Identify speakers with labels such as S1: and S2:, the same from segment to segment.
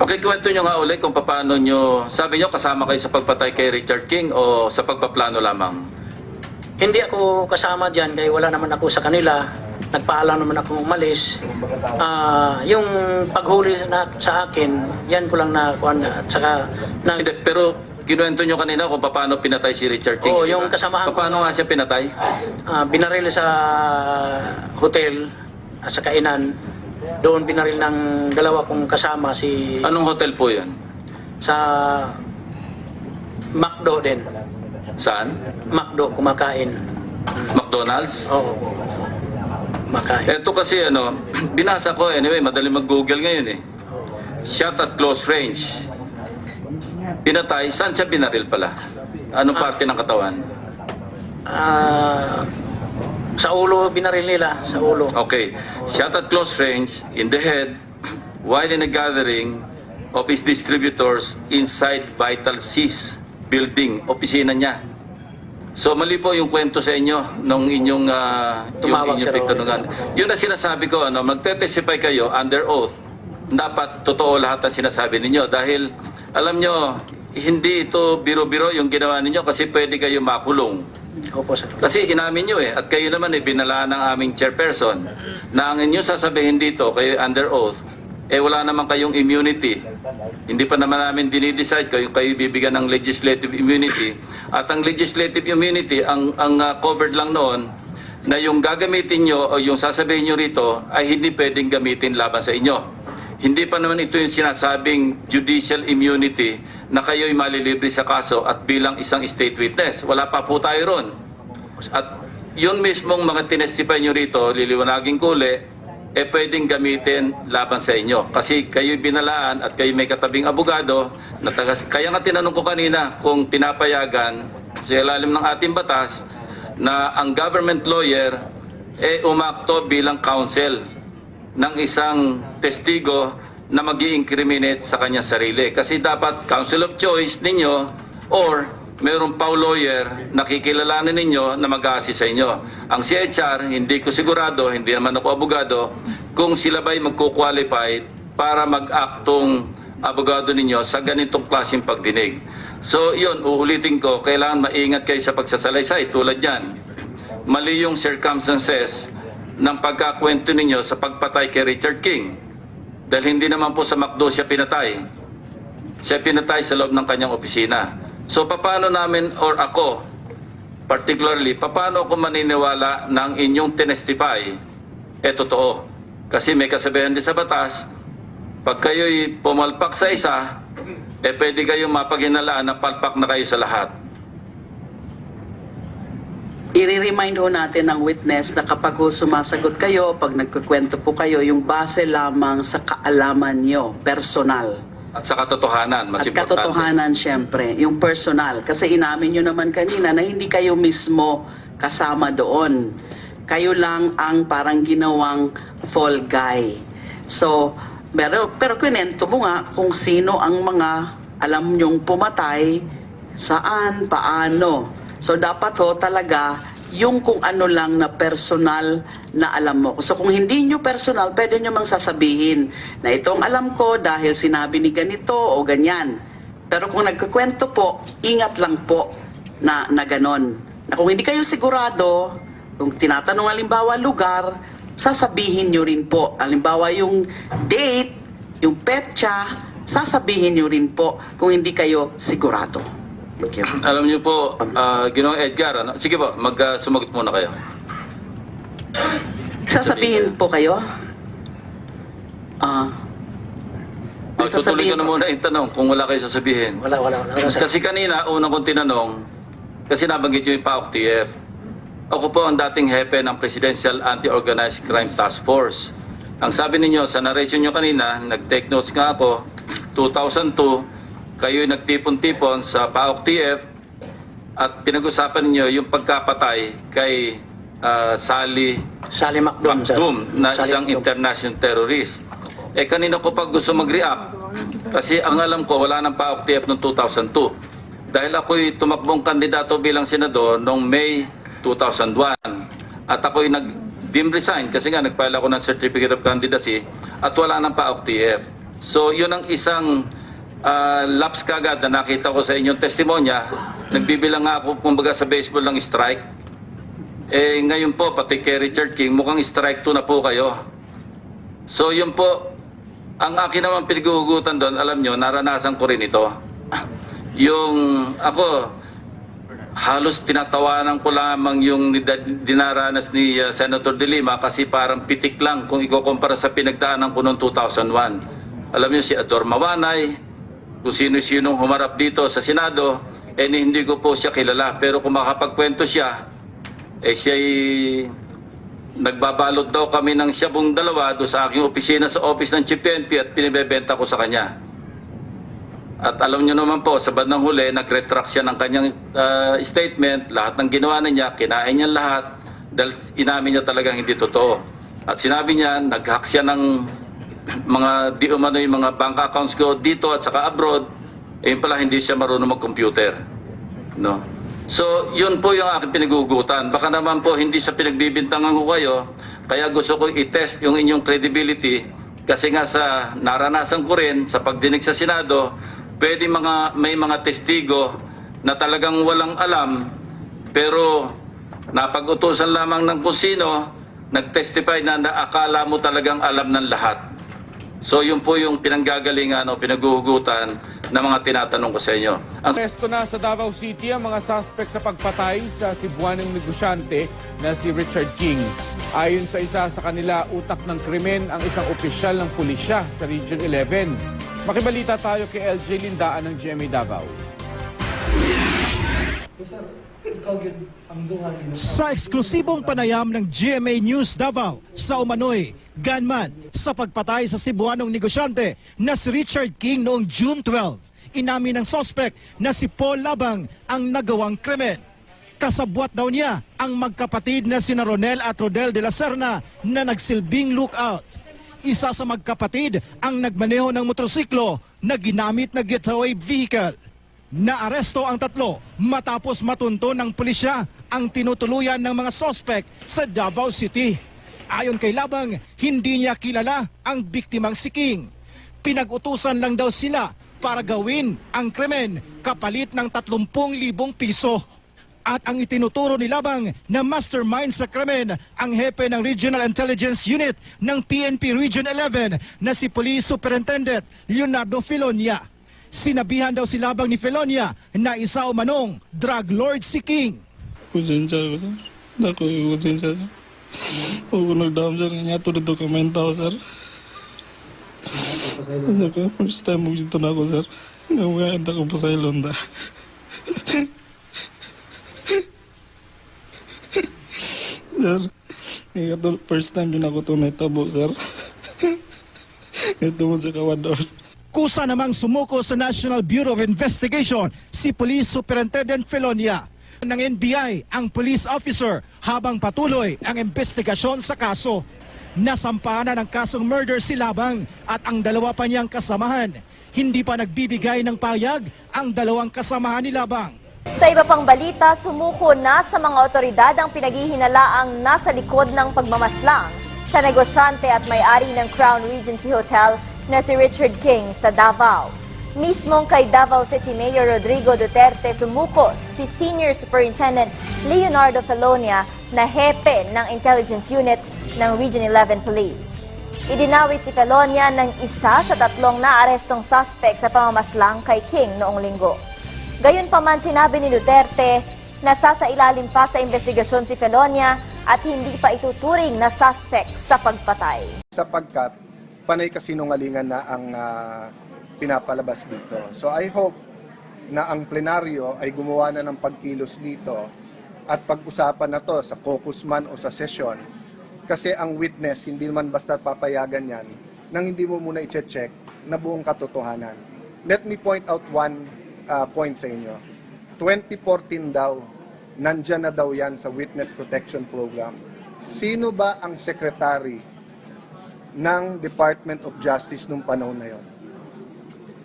S1: Pakikwento nyo nga ulit kung paano nyo, sabi nyo kasama kayo sa pagpatay kay Richard King o sa pagpaplano lamang?
S2: Hindi ako kasama dyan kaya wala naman ako sa kanila. Nagpaalam naman ako umalis. Ah, yung paghuli na, sa akin, yan ko lang na kuan at saka na,
S1: Hindi, pero kinuwento nyo kanina kung paano pinatay si Richard King.
S2: Oo,
S1: di ba?
S2: yung kasamahan ko.
S1: Paano nga siya pinatay?
S2: ah, binaril sa hotel ah, sa kainan. Doon binaril ng dalawa kong kasama si
S1: Anong hotel po yun?
S2: sa McDo din.
S1: Saan?
S2: McDo kumakain.
S1: McDonald's?
S2: Oo. Makain.
S1: Ito kasi ano, binasa ko anyway, madali mag-google ngayon eh. Shot at close range. Pinatay, saan siya binaril pala? Anong
S2: Ah.
S1: parte ng katawan?
S2: Ah, sa ulo binaril nila, sa ulo.
S1: Okay. Shot at close range, in the head, while in a gathering of his distributors inside Vital Seas building, opisina niya. So mali po yung kwento sa inyo nung inyong uh,
S2: Tumawag
S1: yung inyong pagtanungan. Yun na sinasabi ko, ano, magte-testify kayo under oath. Dapat totoo lahat ang sinasabi ninyo dahil alam nyo, hindi ito biro-biro yung ginawa ninyo kasi pwede kayo makulong.
S2: Opo, sir.
S1: Kasi inamin nyo eh, at kayo naman eh, binalaan ng aming chairperson na ang inyong sasabihin dito, kayo under oath, eh wala naman kayong immunity. Hindi pa naman namin dinidecide kayo, kayo bibigyan ng legislative immunity. At ang legislative immunity, ang, ang ah, covered lang noon, na yung gagamitin nyo o yung sasabihin nyo rito ay hindi pwedeng gamitin laban sa inyo. Hindi pa naman ito yung sinasabing judicial immunity na kayo'y malilibre sa kaso at bilang isang state witness. Wala pa po tayo ron. At yun mismong mga tinestify nyo rito, liliwanagin ko uli, eh pwedeng gamitin laban sa inyo. Kasi kayo'y binalaan at kayo may katabing abogado, na taga, kaya nga tinanong ko kanina kung pinapayagan sa ilalim ng ating batas na ang government lawyer eh umakto bilang counsel ng isang testigo na mag incriminate sa kanyang sarili. Kasi dapat counsel of choice ninyo or mayroong pau lawyer na kikilalanin ninyo na mag-assist sa inyo. Ang CHR, hindi ko sigurado, hindi naman ako abogado, kung sila ba'y magkukwalify para mag-aktong abogado ninyo sa ganitong klaseng pagdinig. So yun, uulitin ko, kailangan maingat kayo sa pagsasalaysay tulad yan. Mali yung circumstances ng pagkakwento ninyo sa pagpatay kay Richard King. Dahil hindi naman po sa McDo siya pinatay. Siya pinatay sa loob ng kanyang opisina. So paano namin or ako particularly, paano ako maniniwala ng inyong tinestify eh totoo? Kasi may kasabihan din sa batas, pag kayo'y pumalpak sa isa, eh pwede kayong mapaghinalaan na palpak na kayo sa lahat.
S3: I-remind ho natin ang witness na kapag ho sumasagot kayo, pag nagkukwento po kayo, yung base lamang sa kaalaman nyo, personal.
S1: At sa katotohanan, mas
S3: At
S1: importante.
S3: katotohanan syempre, yung personal. Kasi inamin nyo naman kanina na hindi kayo mismo kasama doon. Kayo lang ang parang ginawang fall guy. So, pero, pero kinento mo nga kung sino ang mga alam nyong pumatay, saan, paano. So, dapat ho talaga yung kung ano lang na personal na alam mo. So kung hindi nyo personal, pwede nyo mang sasabihin na itong alam ko dahil sinabi ni ganito o ganyan. Pero kung nagkukwento po, ingat lang po na, na ganon. Na kung hindi kayo sigurado, kung tinatanong halimbawa lugar, sasabihin nyo rin po. Halimbawa yung date, yung petsa, sasabihin nyo rin po kung hindi kayo sigurado. Thank you.
S1: Alam niyo po, uh, Ginoong Edgar, ano? sige po, mag, uh, sumagot muna kayo.
S3: Sasabihin po kayo? Ah.
S1: Uh, tutuloy ko na
S3: po.
S1: muna yung tanong kung wala kayo sasabihin.
S2: Wala, wala, wala. wala.
S1: Kasi kanina, una kong tinanong, kasi nabanggit yung PAOK TF. Ako po ang dating hepe ng Presidential Anti-Organized Crime Task Force. Ang sabi ninyo sa narration nyo kanina, nag-take notes nga ako, 2002, kayo nagtipon-tipon sa PAOK TF at pinag-usapan ninyo yung pagkapatay kay ah, Sally
S2: Sally sir.
S1: Macdum na
S2: Sally
S1: isang
S2: Macdum.
S1: international terrorist. Eh kanina ko pa gusto mag-react kasi ang alam ko wala nang PAOK TF noong 2002. Dahil ako'y tumakbong kandidato bilang senador noong May 2001 at ako'y nag dim resign kasi nga nagfile ako ng certificate of candidacy at wala nang PAOK TF. So yun ang isang ah, lapse kagad na nakita ko sa inyong testimonya. Nagbibilang nga ako kumbaga sa baseball ng strike. Eh ngayon po, pati kay Richard King, mukhang strike 2 na po kayo. So yun po, ang akin naman pinaghuhugutan doon, alam nyo, naranasan ko rin ito. Yung ako, halos tinatawanan ko lamang yung dinaranas ni uh, Senator De Lima kasi parang pitik lang kung ikukumpara sa pinagdaanan ko noong 2001. Alam niyo si Ador Mawanay, kung sino-sinong humarap dito sa Senado, eh hindi ko po siya kilala. Pero kung makapagkwento siya, eh siya'y nagbabalot daw kami ng siyabong dalawa do sa aking opisina sa office ng Chief at pinibebenta ko sa kanya. At alam niyo naman po, sa bandang huli, nag-retract siya ng kanyang ah, statement, lahat ng ginawa na niya, kinain niya lahat, dahil inamin niya talagang hindi totoo. At sinabi niya, nag-hack siya ng mga di umano yung mga bank accounts ko dito at saka abroad, eh pala hindi siya marunong mag-computer. No? So, yun po yung aking pinagugutan. Baka naman po hindi sa pinagbibintangan ko kayo, kaya gusto ko i-test yung inyong credibility kasi nga sa naranasan ko rin sa pagdinig sa Senado, pwede mga, may mga testigo na talagang walang alam pero napag-utusan lamang ng kung sino, nag-testify na naakala mo talagang alam ng lahat. So yun po yung pinanggagalingan o pinaguhugutan ng mga tinatanong ko sa inyo. Ang
S4: Aresto na sa Davao City ang mga suspect sa pagpatay sa Cebuanong negosyante na si Richard King. Ayon sa isa sa kanila, utak ng krimen ang isang opisyal ng pulisya sa Region 11. Makibalita tayo kay LJ Lindaan ng GMA Davao.
S5: Sa eksklusibong panayam ng GMA News Davao sa Umanoy, gunman sa pagpatay sa Cebuanong negosyante na si Richard King noong June 12. Inamin ng sospek na si Paul Labang ang nagawang krimen. Kasabwat daw niya ang magkapatid na sina Ronel at Rodel de la Serna na nagsilbing lookout. Isa sa magkapatid ang nagmaneho ng motorsiklo na ginamit na getaway vehicle. Naaresto ang tatlo matapos matunto ng pulisya ang tinutuluyan ng mga sospek sa Davao City. Ayon kay Labang, hindi niya kilala ang biktimang si King. Pinag-utusan lang daw sila para gawin ang krimen kapalit ng 30,000 piso. At ang itinuturo ni Labang na mastermind sa krimen ang hepe ng Regional Intelligence Unit ng PNP Region 11 na si Police Superintendent Leonardo Filonia. Sinabihan daw si Labang ni Felonia na isa o manong drug lord si King.
S6: Konsensya ko, sir. Dako yung konsensya, sir. Huwag ko nagdam, sir. Nga to dito ka main tao, sir. First time mo dito na ako, sir. Nga mga ko pa sa ilonda. sir, nga to, first time din ako to naitabo, sir. Ito mo sa kawadon.
S5: Kusa namang sumuko sa National Bureau of Investigation si Police Superintendent Felonia ng NBI ang police officer habang patuloy ang investigasyon sa kaso. Nasampahan na ng kasong murder si Labang at ang dalawa pa niyang kasamahan. Hindi pa nagbibigay ng payag ang dalawang kasamahan ni Labang.
S7: Sa iba pang balita, sumuko na sa mga otoridad ang pinaghihinalaang nasa likod ng pagmamaslang sa negosyante at may-ari ng Crown Regency Hotel na si Richard King sa Davao. Mismong kay Davao City Mayor Rodrigo Duterte sumuko si Senior Superintendent Leonardo Felonia na hepe ng Intelligence Unit ng Region 11 Police. Idinawit si Felonia ng isa sa tatlong naarestong suspect sa pamamaslang kay King noong linggo. Gayunpaman sinabi ni Duterte na sasailalim pa sa investigasyon si Felonia at hindi pa ituturing na suspect sa pagpatay.
S8: sapagkat panay kasinungalingan na ang ah, pinapalabas dito. So I hope na ang plenaryo ay gumawa na ng pagkilos dito at pag-usapan na to sa caucus man o sa session kasi ang witness hindi man basta papayagan yan nang hindi mo muna i-check na buong katotohanan. Let me point out one ah, point sa inyo. 2014 daw, nandyan na daw yan sa Witness Protection Program. Sino ba ang secretary ng Department of Justice nung panahon na yon.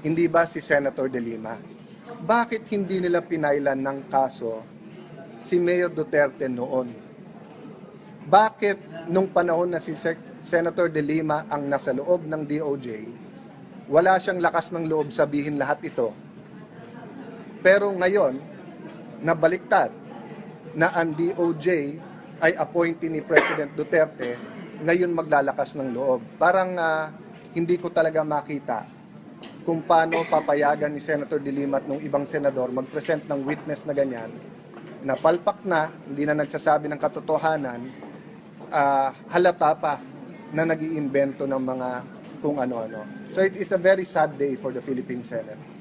S8: Hindi ba si Senator De Lima? Bakit hindi nila pinailan ng kaso si Mayor Duterte noon? Bakit nung panahon na si Sec- Senator De Lima ang nasa loob ng DOJ, wala siyang lakas ng loob sabihin lahat ito. Pero ngayon, nabaliktad na ang DOJ ay appointee ni President Duterte, ngayon maglalakas ng loob. Parang ah, hindi ko talaga makita kung paano papayagan ni Senator De Lima at nung ibang senador mag-present ng witness na ganyan, na palpak na, hindi na nagsasabi ng katotohanan, ah, halata pa na nag iimbento ng mga kung ano-ano. So it- it's a very sad day for the Philippine Senate.